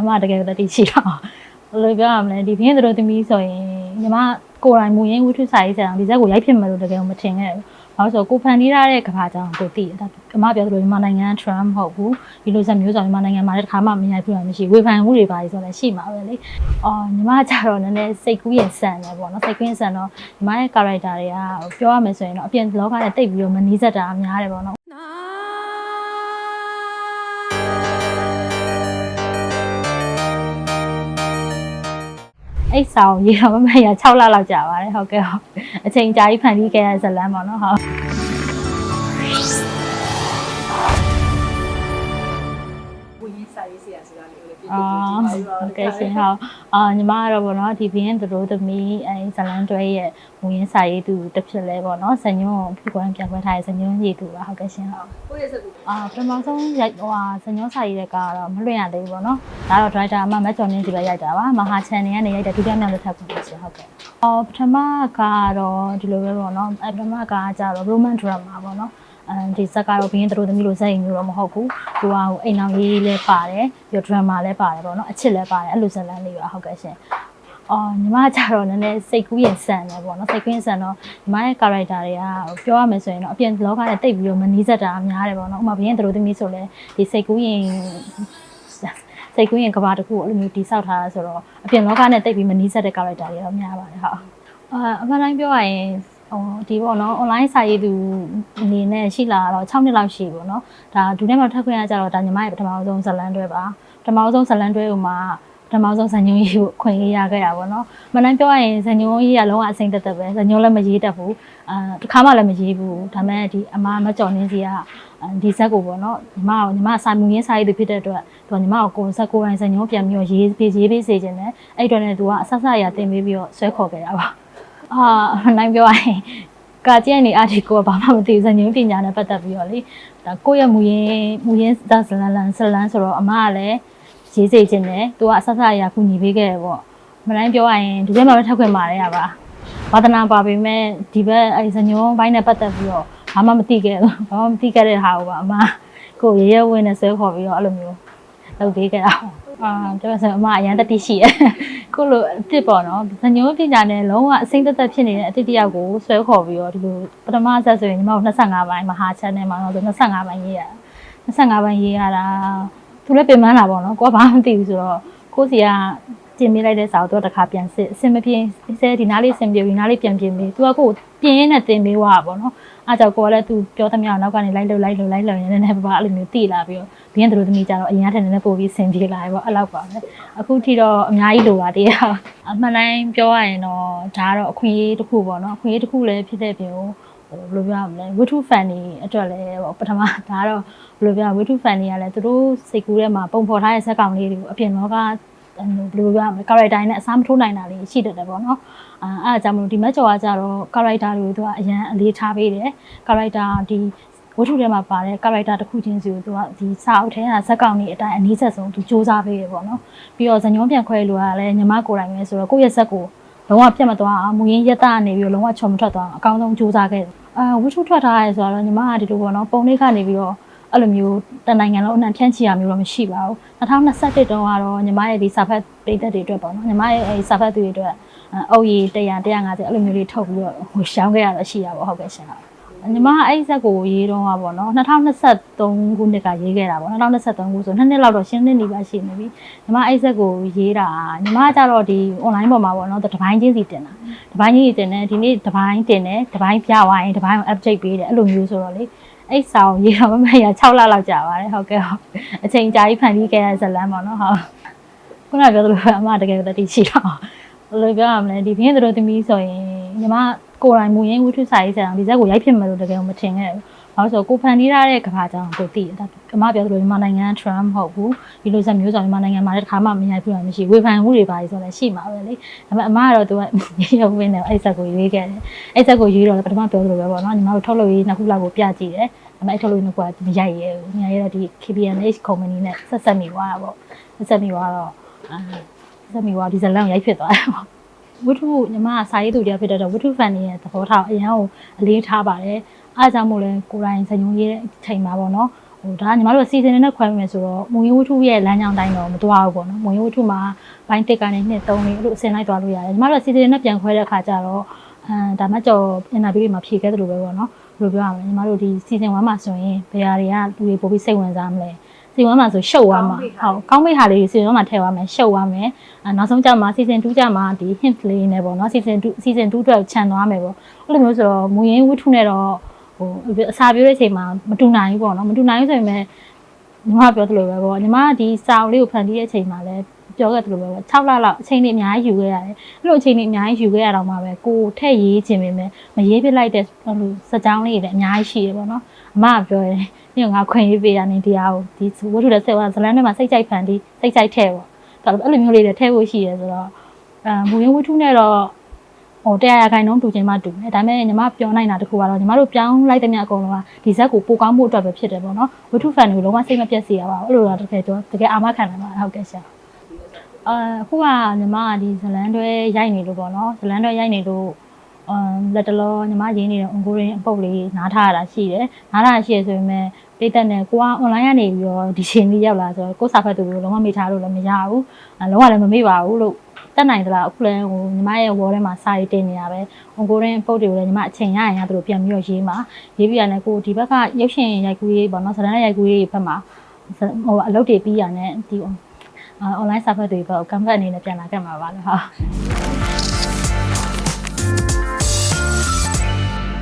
အမတကယ်တတိရှိတော့ဘယ်လိုပြောရမလဲဒီပြင်းတို့သမီးဆိုရင်ညီမကိုယ်တိုင်မူရင်းဝတ္ထုစာရေးဆရာဒီဇက်ကိုရိုက်ဖြစ်မယ်လို့တကယ်မထင်ခဲ့ဘူးဘာလို့ဆိုကိုဖန်တီးရတဲ့ကဘာကြောင့်ကိုသိတယ်ဒါအမပြောသလိုမြန်မာနိုင်ငံ Trump မဟုတ်ဘူးဒီလိုဆက်မျိုးဆိုမြန်မာနိုင်ငံမှာလည်းတစ်ခါမှမရိုက်ဘူးရမရှိဝေဖန်မှုတွေပါဆိုလည်းရှိမှာပဲလေအော်ညီမကြတော့နည်းနည်းစိတ်ကူးရင်ဆန်တယ်ပေါ့နော်စိတ်ကူးရင်ဆန်တော့ညီမရဲ့ character တွေကပြောရမယ်ဆိုရင်တော့အပြင်လောကနဲ့တိတ်ပြီးတော့မနီးစပ်တာအများတယ်ပေါ့နော် အဲ့ဆောင်ရေတော့မမရ6လလောက်ကြာပါတယ်ဟုတ်ကဲ့ဟုတ်အချိန်ကြာကြီးဖန်တီးခဲ့တဲ့ဇတ်လန်းပေါ့နော်ဟုတ် အာည့်ကြည့်ပါဟုတ်ကဲ့ရှင်ဟုတ်အာညီမကတော့ပေါ့နော်ဒီဘင်းတို့သမီးအဲဇလန်တွဲရဲ့မူရင်းစာရေးသူတစ်ဖြစ်လဲပေါ့နော်ဇညွန်းကိုပြန်ပြန်ခွဲထားတဲ့ဇညွန်းရေးသူပါဟုတ်ကဲ့ရှင်ဟုတ်ကိုယ့်ရဲ့စက်ကိုအာပထမဆုံးရိုက်ဟိုဟာဇညောစာရေးတဲ့ကတော့မလွင့်ရသေးဘူးပေါ့နော်ဒါတော့ driver အမမက်ကျော်နေစီပဲရိုက်တာပါမဟာ channel ကနေရိုက်တဲ့ဒုတိယမြောက်တစ်ထပ်ပုံပဲရှင်ဟုတ်ကဲ့အော်ပထမကတော့ဒီလိုပဲပေါ့နော်အဲပထမကကြတော့ roman drama ပေါ့နော် အဲဒီဇက်ကတော့ဘင်းတို့သမီးလိုဇက်ရင်မျိုးတော့မဟုတ်ဘူးသူကဟိုအိမ်အောင်ရေးလည်းပါတယ်ပြီးတော့ drama လည်းပါတယ်ပေါ့နော်အချစ်လည်းပါတယ်အဲ့လိုဇက်လန်းလေးပါဟုတ်ကဲ့ရှင်အော်ညီမကြတော့နည်းနည်းစိတ်ကူးရင်ဆန်တယ်ပေါ့နော်စိတ်ကူးရင်ဆန်တော့ညီမရဲ့ character တွေကပြောရမယ်ဆိုရင်တော့အပြင်လောကနဲ့တိတ်ပြီးတော့မနီးစပ်တာအများတယ်ပေါ့နော်ဥပမာဘင်းတို့သမီးဆိုလဲဒီစိတ်ကူးရင်စိတ်ကူးရင်ကဘာတစ်ခုအဲ့လိုမျိုးတိဆောက်ထားတာဆိုတော့အပြင်လောကနဲ့တိတ်ပြီးမနီးစပ်တဲ့ character တွေတော့များပါတယ်ဟုတ်အာအမှန်တိုင်းပြောရရင် ဟိုဒီပေါ့နော် online စာရေးသူအနေနဲ့ရှိလာတော့6နှစ်လောက်ရှိပြီပေါ့နော်ဒါဒူထဲမှာထပ်ခွင့်ရကြတော့ဒါညီမရဲ့ပထမဆုံးဇတ်လန်းတွဲပါပထမဆုံးဇတ်လန်းတွဲဟိုမှာပထမဆုံးဇန်ညုံကြီးကိုခွင့်ရေးရခဲ့တာပေါ့နော်။မနန်းပြောရရင်ဇန်ညုံကြီးကလုံးဝအစိမ့်သက်သက်ပဲဇန်ညုံလည်းမရေးတတ်ဘူး။အာတစ်ခါမှလည်းမရေးဘူး။ဒါပေမဲ့ဒီအမမကြော်နေစီကဒီဇက်ကိုပေါ့နော်ညီမကိုညီမစာမှုရင်းစာရေးသူဖြစ်တဲ့အတွက်သူကညီမကိုကိုယ်ဇက်ကိုယ်တိုင်ဇန်ညုံပြန်ပြီးတော့ရေးပေးရေးပေးစေခြင်းနဲ့အဲ့အတွက်နဲ့သူကအဆက်ဆက်ရတင်ပေးပြီးတော့ဆွဲခေါ်ခဲ့တာပါ။ အာနိုင်ပြောရရင်ကာကျက်နေအတီကိုကဘာမှမသိဘူးဇန်ညုံပညာနဲ့ပတ်သက်ပြီးတော့လေဒါကိုယ့်ရဲ့မူရင်းမူရင်းဇက်ဇလန်လန်ဇလန်ဆိုတော့အမကလည်းရေးစေခြင်းနဲ့သူကအဆက်ဆက်အရာကူညီပေးခဲ့တယ်ပေါ့မတိုင်းပြောရရင်ဒီဘက်မှာပဲထပ်ခွင့်ပါတယ်ရပါဝါသနာပါပေမဲ့ဒီဘက်အဲဒီစညုံဘိုင်းနဲ့ပတ်သက်ပြီးတော့ဘာမှမသိခဲ့ဘူးဘာမှမသိခဲ့တဲ့ဟာကိုပါအမကိုရရဝင်းနဲ့ဆွဲခေါ်ပြီးတော့အဲ့လိုမျိုး လုပ်ပေးခဲ့တာအာပြောစမ်းအမအရန်တတိရှိရကိုလိုအစ်စ်ပေါ့နော်စညုံပညာနဲ့လုံးဝအစိမ့်သက်သက်ဖြစ်နေတဲ့အစ်စ်တယောက်ကိုဆွဲခေါ်ပြီးတော့ဒီလိုပထမဆက်ဆိုရင်ညီမတို့25ဘိုင်းမဟာ channel မှာတော့25ဘိုင်းရေးရ25ဘိုင်းရေးရတာသူလည်းပြင်ပန်းလာပေါ့နော်ကိုကဘာမှမသိဘူးဆိုတော့ကိုစီက ပြင်ပေးလိုက်တဲ့စာကိုသူကတစ်ခါပြန်စစ်အစင်မပြေစဲဒီနားလေးအစင်ပြေဒီနားလေးပြန်ပြင်ပေးသူကကိုပြင်ရင်းနဲ့တင်ပေးသွားတာပေါ့နော်အားကြောင့်ကိုကလည်းသူပြောသမျှနောက်ကနေလိုက်လို့လိုက်လို့လိုက်လို့ရင်းနဲ့ပါအဲ့လိုမျိုးတိလာပြီးတော့ဘင်းတို့သမီးကြတော့အရင်ကထက်နည်းနည်းပိုပြီးစင်ပြေလာတယ်ပေါ့အဲ့လောက်ပါပဲအခုထိတော့အများကြီးလိုပါသေးတယ်အမှန်တိုင်းပြောရရင်တော့ဒါကတော့အခွင့်အရေးတစ်ခုပေါ့နော်အခွင့်အရေးတစ်ခုလည်းဖြစ်တဲ့ပြင်ဟိုဘယ်လိုပြောရမလဲဝိထုဖန်နေအတွက်လည်းပေါ့ပထမဒါကတော့ဘယ်လိုပြောဝိထုဖန်နေရလဲသူတို့စိတ်ကူးထဲမှာပုံဖော်ထားတဲ့ဇက်ကောင်လေးတွေကိုအပြင်လောက ဘယ်လိုပြောရမလဲ character နဲ့အစားမထိုးနိုင်တာလေးရှိတတ်တယ်ပေါ့နော်အာအဲအကြောင်းမလို့ဒီမက်ကျော်ကကြတော့ character တွေကိုသူကအရန်အလေးထားပေးတယ် character ဒီဝိထုထဲမှာပါတဲ့ character တစ်ခုချင်းစီကိုသူကဒီစာအုပ်ထဲကဇက်ကောင်လေးအတိုင်းအနည်းဆက်ဆုံးသူစူးစမ်းပေးတယ်ပေါ့နော်ပြီးတော့ဇညုံးပြန်ခွဲလို့ကလည်းညီမကိုယ်တိုင်ပဲဆိုတော့ကိုယ့်ရဲ့ဇက်ကိုလုံးဝပြတ်မသွားအောင်မူရင်းရက်တာနေပြီးတော့လုံးဝချုံမထွက်သွားအောင်အကောင်းဆုံးကြိုးစားခဲ့တယ်။အာဝှထုထွက်ထားရဲဆိုတော့ညီမကဒီလိုပေါ့နော်ပုံလေးကနေပြီးတော့ အဲ့လိုမျိုးတနိုင်ငံလုံးအနှံဖြန့်ချီရမျိုးတော့မရှိပါဘူး။2021တုန်းကတော့ညီမရဲ့ဒီစာဖတ်ပိသက်တွေအတွက်ပေါ့နော်ညီမရဲ့အဲစာဖတ်တွေအတွက်အုပ်ရည်100 150အဲ့လိုမျိုးလေးထုတ်ပြီးတော့ဟိုရှောင်းခဲ့ရတော့ရှိတာပေါ့ဟုတ်ကဲ့ရှင်ဟုတ်ညီမအဲ့ဇက်ကိုရေးတော့ကပေါ့နော်2023ခုနှစ်ကရေးခဲ့တာပေါ့2023ခုဆိုနှစ်နှစ်လောက်တော့ရှင်းနေနေပါရှိနေပြီညီမအဲ့ဇက်ကိုရေးတာညီမကကြတော့ဒီ online ပေါ်မှာပေါ့နော်တပိုင်းချင်းစီတင်တာတပိုင်းချင်းစီတင်တယ်ဒီနေ့တပိုင်းတင်တယ်တပိုင်းပြသွားရင်တပိုင်းကို update ပေးတယ်အဲ့လိုမျိုးဆိုတော့လေ အဲ့ဆောင်ရေးတော့မမရ6လလောက်ကြာပါတယ်ဟုတ်ကဲ့ဟုတ်အချိန်ကြာကြီးဖန်ပြီးခဲ့တဲ့ဇတ်လန်းပေါ့နော်ဟုတ်ခုနကပြောသလိုပဲအမတကယ်တတိရှိတော့ဘယ်လိုပြောရမလဲဒီဘင်းတို့သမီးဆိုရင်ညီမကိုယ်တိုင်မူရင်းဝတ္ထုစာရေးဆရာဒီဇက်ကိုရိုက်ဖြစ်မယ်လို့တကယ်မထင်ခဲ့ဘူး ဘာလို့ဆိုကိုဖန်တီးရတဲ့ကဘာကြောင့်ကိုသိတယ်ဒါအမပြောသလိုမြန်မာနိုင်ငံ Trump မဟုတ်ဘူးဒီလိုဆက်မျိုးဆိုမြန်မာနိုင်ငံမှာလည်းတစ်ခါမှမရိုက်ဘူးရမရှိဝေဖန်မှုတွေပါဆိုလည်းရှိမှာပဲလေဒါပေမဲ့အမကတော့သူကရုပ်ဝင်းတယ်အဲ့ဇက်ကိုရွေးခဲ့တယ်အဲ့ဇက်ကိုရွေးတော့ပထမပြောသလိုပဲပေါ့နော်ညီမတို့ထုတ်လို့ရေးနှစ်ခုလောက်ကိုပြကြည့်တယ်ဒါပေမဲ့အဲ့ထုတ်လို့နှစ်ခုကမရိုက်ရဲဘူးမရိုက်ရတော့ဒီ KPNH company နဲ့ဆက်ဆက်မိသွားတာပေါ့ဆက်ဆက်မိသွားတော့အာဆက်ဆက်မိသွားဒီဇလန်ကိုရိုက်ဖြစ်သွားတယ်ပေါ့ဝတ္ထုညီမကစာရေးသူတရားဖြစ်တဲ့တော့ဝတ္ထုဖန်နေတဲ့သဘောထားအရန်ကိုအလေးထားပါတယ် အားကြောင့်မို့လဲကိုယ်တိုင်ဇညုံရေးတဲ့အချိန်မှာပေါ့နော်ဟဟိုဒါကညီမတို့စီစဉ်နေတဲ့ခွဲမယ်ဆိုတော့မူရင်းဝတ္ထုရဲ့လမ်းကြောင်းတိုင်းတော့မတွားဘူးပေါ့နော်မူရင်းဝတ္ထုမှာဘိုင်းတစ်ကနေနှစ်သုံးလေးအဲ့လိုအစင်လိုက်သွားလို့ရတယ်ညီမတို့စီစဉ်နေတဲ့ပြန်ခွဲတဲ့အခါကျတော့အမ်ဒါမှကြော်အင်တာဗျူးတွေမှာဖြေခဲ့တယ်လို့ပဲပေါ့နော်ဘယ်လိုပြောရမလဲညီမတို့ဒီစီစဉ်ဝမ်းမှာဆိုရင်ဘယ်ဟာတွေကလူတွေပိုပြီးစိတ်ဝင်စားမလဲစီစဉ်ဝမ်းမှာဆိုရှုပ်သွားမှာဟုတ်ကောင်းမိတ်ဟာလေးစီစဉ်ဝမ်းမှာထည့်သွားမယ်ရှုပ်သွားမယ်အဲနောက်ဆုံးကြမှာစီစဉ်2ကြမှာဒီ hint လေးနဲ့ပေါ့နော်စီစဉ်2စီစဉ်2အတွက်ခြံသွားမယ်ပေါ့အဲ့လိုမျိုးဆိုတော့မူရင်းဝတ္ထုနဲ့တော့ ဟိုအစာပြောတဲ့အချိန်မှာမတူနိုင်ဘူးပေါ့နော်မတူနိုင်ဘူးဆိုရင်လည်းညီမပြောသလိုပဲပေါ့ညီမကဒီစာအုပ်လေးကိုဖန်တီးတဲ့အချိန်မှာလည်းပြောခဲ့သလိုပဲပေါ့6လလောက်အချိန်လေးအများကြီးယူခဲ့ရတယ်အဲ့လိုအချိန်လေးအများကြီးယူခဲ့ရတော့မှပဲကိုထည့်ရေးခြင်းပဲမရေးပြလိုက်တဲ့ဟိုလိုစကြောင်းလေးတွေလည်းအများကြီးရှိတယ်ပေါ့နော်အမကပြောတယ်ညငါခွင့်ရေးပေးတာနေတရားကိုဒီဝတ္ထုတဲ့ဆက်ဝါဇလန်းထဲမှာစိတ်ကြိုက်ဖန်တီးစိတ်ကြိုက်ထည့်ပေါ့ဒါအဲ့လိုမျိုးလေးတွေထည့်ဖို့ရှိရဲဆိုတော့အဲမူရင်းဝတ္ထုနဲ့တော့ ဟိုတရားရခိုင်နှုန်းတူချင်းမှတူတယ်ဒါပေမဲ့ညီမပြောနိုင်တာတခုကတော့ညီမတို့ပြောင်းလိုက်တဲ့မြတ်အကုန်လုံးကဒီဇက်ကိုပိုကောင်းမှုအတွက်ပဲဖြစ်တယ်ပေါ့နော်ဝတ္ထုဖန်တွေကိုလုံးဝစိတ်မပြတ်စေရပါဘူးအဲ့လိုတော့တကယ်တော့တကယ်အာမခံနိုင်ပါဟုတ်ကဲ့ရှာအဲအခုကညီမကဒီဇလန်တွဲရိုက်နေလို့ပေါ့နော်ဇလန်တွဲရိုက်နေလို့အမ်လက်တလောညီမရင်းနေတဲ့အွန်ကိုရင်းအပုတ်လေးနားထားရတာရှိတယ်နားထားရရှိရဆိုပေမဲ့ပိတ်သက်နဲ့ကိုက online ကနေပြီးတော့ဒီရှင်လေးရောက်လာဆိုတော့ကိုယ်စာဖတ်သူကိုလုံးဝမေ့ထားလို့လည်းမရဘူးအဲလုံးဝလည်းမမေ့ပါဘူးလို့ တက်နိုင်သလားအခုလည်းဟိုညီမရဲ့ wall ထဲမှာစာရေးတင်နေတာပဲအွန်ကိုရင်းပုတ်တွေကိုလည်းညီမအချိန်ရရင်ရသူတို့ပြန်ပြီးတော့ရေးမှာရေးပြရတယ်ကိုဒီဘက်ကရုပ်ရှင်ရိုက်ကူးရေးပေါ့နော်ဇလန်ရိုက်ကူးရေးဘက်မှာဟိုအလုပ်တွေပြီးရတယ်ဒီ online စာဖတ်တွေဘက်ကို convert အနေနဲ့ပြန်လာခဲ့မှာပါလို့ဟာ